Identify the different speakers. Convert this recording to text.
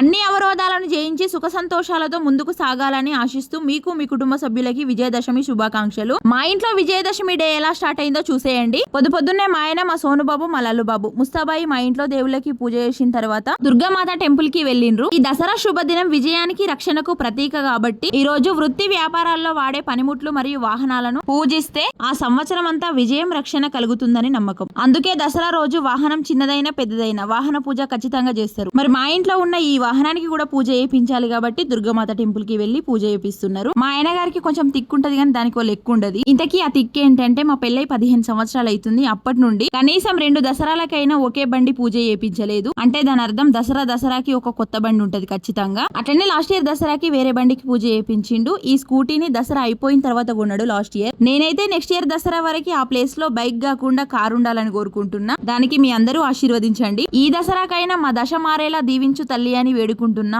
Speaker 1: అన్ని అవరోధాలను జయించి సుఖ సంతోషాలతో ముందుకు సాగాలని ఆశిస్తూ మీకు మీ కుటుంబ సభ్యులకి విజయదశమి శుభాకాంక్షలు. మా ఇంట్లో విజయదశమి డే ఎలా స్టార్ట్ అయిందో చూసేయండి. పొద్దు పొద్దున్నే మా ఆయన మా సోనుబాబు మా లల్లుబాబు ముస్తాబాయి మా ఇంట్లో దేవుళ్ళకి పూజ చేసిన తర్వాత దుర్గామాత టెంపుల్కి వెళ్ళిండ్రు. ఈ దసరా శుభదినం విజయానికి రక్షణకు ప్రతీక కాబట్టి ఈ రోజు వృత్తి వ్యాపారాల్లో వాడే పనిముట్లు మరియు వాహనాలను పూజిస్తే ఆ సంవత్సరం అంతా విజయం రక్షణ కలుగుతుందని నమ్మకం. అందుకే దసరా రోజు వాహనం చిన్నదైనా పెద్దదైనా వాహన పూజ ఖచ్చితంగా చేస్తారు. మరి మా ఇంట్లో ఉన్న ఈ వాహనానికి కూడా పూజ చేయించాలి కాబట్టి దుర్గమాత టెంపుల్కి వెళ్ళి పూజ చేపిస్తున్నారు. మా ఆయన గారికి కొంచెం తిక్కుంటది కానీ దానికి ఒక లెక్కు ఉండదు. ఇంతకీ ఆ తిక్కు ఏంటంటే మా పెళ్ళై పదిహేను సంవత్సరాలు అవుతుంది అప్పటి నుండి. కనీసం రెండు దసరాలకైనా ఒకే బండి పూజ చేయించలేదు. అంటే దాని అర్థం దసరా దసరాకి ఒక కొత్త బండి ఉంటది ఖచ్చితంగా. అట్లనే లాస్ట్ ఇయర్ దసరాకి వేరే బండికి పూజ చేయించిండు. ఈ స్కూటీని దసరా అయిపోయిన తర్వాత కొన్నాడు లాస్ట్ ఇయర్. నేనైతే నెక్స్ట్ ఇయర్ దసరా వరకు ఆ ప్లేస్లో బైక్ కాకుండా కారు ఉండాలని కోరుకుంటున్నా. దానికి మీ అందరూ ఆశీర్వదించండి. ఈ దసరాకైనా మా దశ మారేలా దీవించు తల్లి అని వేడుకుంటున్నా.